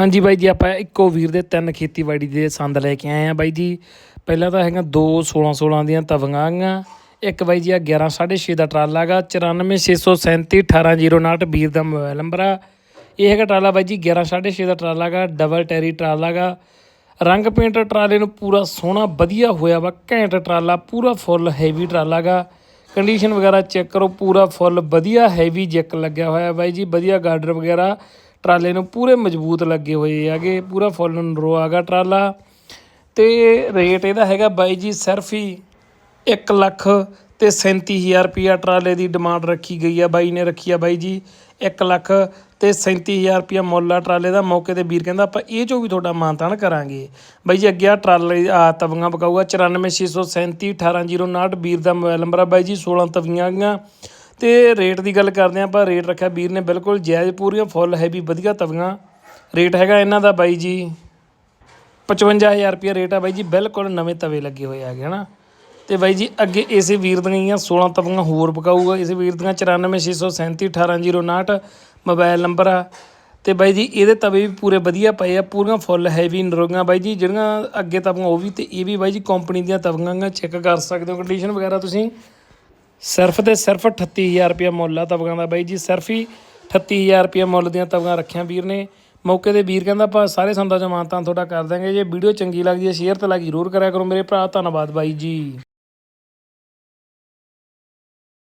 ਹਾਂਜੀ ਬਾਈ ਜੀ, ਆਪਾਂ ਇੱਕੋ ਵੀਰ ਦੇ ਤਿੰਨ ਖੇਤੀਬਾੜੀ ਦੇ ਸੰਦ ਲੈ ਕੇ ਆਏ ਆ ਬਾਈ ਜੀ। ਪਹਿਲਾਂ ਤਾਂ ਹੈਗਾ ਦੋ 16 16 ਦੀਆਂ ਤਵੀਆਂ ਆਗੀਆਂ ਇੱਕ ਬਾਈ ਜੀ ਆ 11 6.5 ਦਾ ਟਰਾਲਾ ਗਾ 94637 18059 ਵੀਰ ਦਾ ਮੋਬਾਈਲ ਨੰਬਰ ਆ। ਇਹ ਹੈਗਾ ਟਰਾਲਾ ਬਾਈ ਜੀ 11 6.5 ਦਾ ਟਰਾਲਾ ਗਾ ਡਬਲ ਟੈਰੀ ਟਰਾਲਾ ਗਾ ਰੰਗ ਪੇਂਟ ਟਰਾਲੇ ਨੂੰ ਪੂਰਾ ਸੋਹਣਾ, ਵਧੀਆ ਹੋਇਆ ਵਾ, ਘੈਂਟ ਟਰਾਲਾ, ਪੂਰਾ ਫੁੱਲ ਹੈਵੀ ਟਰਾਲਾ ਗਾ ਕੰਡੀਸ਼ਨ ਵਗੈਰਾ ਚੈੱਕ ਕਰੋ, ਪੂਰਾ ਫੁੱਲ ਵਧੀਆ ਹੈਵੀ ਜੈਕ ਲੱਗਿਆ ਹੋਇਆ ਬਾਈ ਜੀ, ਵਧੀਆ ਗਾਰਡਰ ਵਗੈਰਾ। ਟਰਾਲੇ ਨੂੰ ਪੂਰੇ ਮਜ਼ਬੂਤ ਲੱਗੇ ਹੋਏ ਹੈਗੇ, ਪੂਰਾ ਫੁੱਲ ਨਰੋ ਆਗਾ ਟਰਾਲਾ। ਤੇ ਰੇਟ ਇਹਦਾ ਹੈਗਾ ਬਾਈ ਜੀ, ਸਿਰਫ ਹੀ 1 ਲੱਖ ਤੇ 37000 ਰੁਪਿਆ ਟਰਾਲੇ ਦੀ ਡਿਮਾਂਡ ਰੱਖੀ ਗਈ ਆ। ਬਾਈ ਨੇ ਰੱਖੀ ਆ ਬਾਈ ਜੀ 1 ਲੱਖ ਤੇ 37000 ਰੁਪਿਆ ਮੁੱਲ ਆ ਟਰਾਲੇ ਦਾ। ਮੌਕੇ ਤੇ ਵੀਰ ਕਹਿੰਦਾ, ਆਪਾਂ ਇਹ ਚੋਂ ਵੀ ਤੁਹਾਡਾ ਮਾਨਤਾਨ ਕਰਾਂਗੇ। ਬਾਈ ਜੀ, ਅੱਗੇ ਆ ਟਰਾਲੇ ਆ, ਤਵੀਆਂ ਪਕਾਊਗਾ। 94637 18059 ਵੀਰ ਦਾ ਮੋਬਾਈਲ ਨੰਬਰ ਆ ਬਾਈ ਜੀ 16 ਤਵੀਆਂ ਆਗੀਆਂ ਤੇ ਰੇਟ ਦੀ ਗੱਲ ਕਰਦੇ ਆਂ ਆਪਾਂ ਰੇਟ ਰੱਖਿਆ ਵੀਰ ਨੇ ਬਿਲਕੁਲ ਜਾਇਜ਼, ਪੂਰੀਆਂ ਫੁੱਲ ਹੈਵੀ ਵਧੀਆ ਤਵੀਆਂ। ਰੇਟ ਹੈਗਾ ਇਹਨਾਂ ਦਾ ਬਾਈ ਜੀ 55000 ਰੁਪਏ ਰੇਟ ਆ ਬਾਈ ਜੀ, ਬਿਲਕੁਲ ਨਵੇਂ ਤਵੇ ਲੱਗੇ ਹੋਏ ਹੈਗੇ, ਹਨਾ। ਤੇ ਬਾਈ ਜੀ, ਅੱਗੇ ਇਸੇ ਵੀਰ ਦੀਆਂ 16 ਤਵੀਆਂ ਹੋਰ ਪਕਾਊਗਾ। ਇਸੇ ਵੀਰ ਦੀਆਂ 94637 18059 ਮੋਬਾਈਲ ਨੰਬਰ ਆ। ਤੇ ਬਾਈ ਜੀ, ਇਹਦੇ ਤਵੇ ਵੀ ਪੂਰੇ ਵਧੀਆ ਪਏ ਆ, ਪੂਰੀਆਂ ਫੁੱਲ ਹੈਵੀ ਨਰੋਗੀਆਂ ਬਾਈ ਜੀ, ਜਿਹੜੀਆਂ ਅੱਗੇ ਤਵੀਆਂ ਉਹ ਵੀ ਤੇ ਇਹ ਵੀ ਬਾਈ ਜੀ, ਕੰਪਨੀ ਦੀਆਂ ਤਵੀਆਂ ਚੈੱਕ ਕਰ ਸਕਦੇ ਹੋ ਕੰਡੀਸ਼ਨ ਵਗੈਰਾ ਤੁਸੀਂ। ਸਿਰਫ ਤੇ ਸਿਰਫ 38000 ਰੁਪਏ ਮੁੱਲ ਆ ਤਵੀਆਂ ਦਾ ਬਾਈ ਜੀ, ਸਿਰਫ ਹੀ 38000 ਰੁਪਏ ਮੁੱਲ ਦੀਆਂ ਤਵੀਆਂ ਰੱਖੀਆਂ ਵੀਰ ਨੇ। ਮੌਕੇ ਤੇ ਵੀਰ ਕਹਿੰਦਾ, ਆਪਾਂ ਸਾਰੇ ਸੰਦਾਂ ਚ ਤੁਹਾਡਾ ਕਰ ਦਾਂਗੇ ਜੇ ਵੀਡੀਓ ਚੰਗੀ ਲੱਗਦੀ ਹੈ, ਸ਼ੇਅਰ ਤੇ ਲਾਈਕ ਜ਼ਰੂਰ ਕਰਿਆ ਕਰੋ ਮੇਰੇ ਭਰਾ, ਧੰਨਵਾਦ ਬਾਈ ਜੀ।